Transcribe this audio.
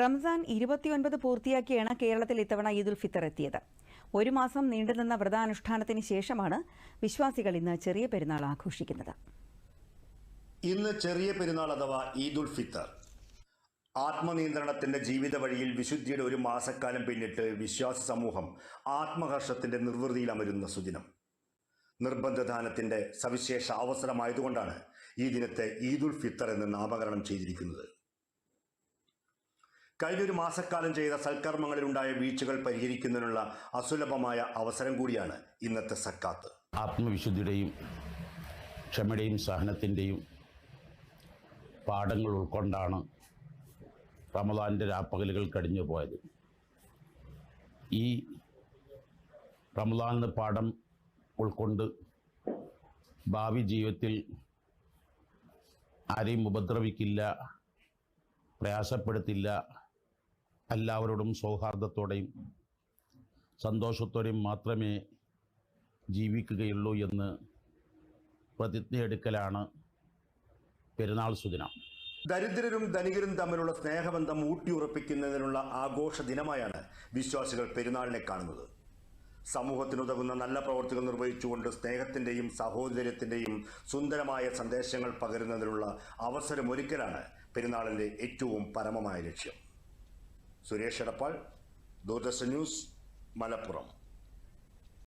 റംസാൻ ഇരുപത്തിയൊൻപത് പൂർത്തിയാക്കിയാണ് കേരളത്തിൽ ഇത്തവണ ഈദുൽ ഫിത്തർ എത്തിയത്. ഒരു മാസം നീണ്ടുനിന്ന വ്രതാനുഷ്ഠാനത്തിന് ശേഷമാണ് വിശ്വാസികൾ ഇന്ന് ചെറിയ പെരുന്നാൾ ആഘോഷിക്കുന്നത്. ഇന്ന് ചെറിയ പെരുന്നാൾ അഥവാ ഈദുൽ ഫിത്തർ. ആത്മനിയന്ത്രണത്തിന്റെ ജീവിത വഴിയിൽ വിശുദ്ധിയുടെ ഒരു മാസക്കാലം പിന്നിട്ട് വിശ്വാസ സമൂഹം ആത്മഹർഷത്തിന്റെ നിർവൃതിയിൽ അമരുന്ന സുദിനം. നിർബന്ധദാനത്തിന്റെ സവിശേഷ അവസരമായതുകൊണ്ടാണ് ഈ ദിനത്തെ ഈദുൽ ഫിത്തർ എന്ന് നാമകരണം ചെയ്തിരിക്കുന്നത്. കഴിഞ്ഞൊരു മാസക്കാലം ചെയ്ത സൽക്കർമ്മങ്ങളിലുണ്ടായ വീഴ്ചകൾ പരിഹരിക്കുന്നതിനുള്ള അസുലഭമായ അവസരം കൂടിയാണ് ഇന്നത്തെ സക്കാത്ത്. ആത്മവിശുദ്ധിയുടെയും ക്ഷമയുടെയും സഹനത്തിന്റെയും പാഠങ്ങൾ ഉൾക്കൊണ്ടാണ് റമദാന്റെ രാപ്പകലുകൾ കടിഞ്ഞു പോയത്. ഈ റമദാനിന് പാഠം ഉൾക്കൊണ്ട് ഭാവി ജീവിതത്തിൽ ആരെയും ഉപദ്രവിക്കില്ല പ്രയാസപ്പെടുത്തില്ല എല്ലാവരോടും സൗഹാർദ്ദത്തോടെയും സന്തോഷത്തോടെയും മാത്രമേ ജീവിക്കുകയുള്ളൂ എന്ന് പ്രതിജ്ഞയെടുക്കലാണ് പെരുന്നാൾ സുദിനം. ദരിദ്രരും ധനികരും തമ്മിലുള്ള സ്നേഹബന്ധം ഊട്ടിയുറപ്പിക്കുന്നതിനുള്ള ആഘോഷ ദിനമായാണ് വിശ്വാസികൾ പെരുന്നാളിനെ കാണുന്നത്. സമൂഹത്തിനുതകുന്ന നല്ല പ്രവർത്തികൾ നിർവഹിച്ചുകൊണ്ട് സ്നേഹത്തിന്റെയും സഹോദര്യത്തിന്റെയും സുന്ദരമായ സന്ദേശങ്ങൾ പകരുന്നതിനുള്ള അവസരമൊരുക്കലാണ് പെരുന്നാളിന്റെ ഏറ്റവും പരമമായ ലക്ഷ്യം. സുരേഷ് എടപ്പാൾ ദൂരദർശൻ ന്യൂസ് മലപ്പുറം.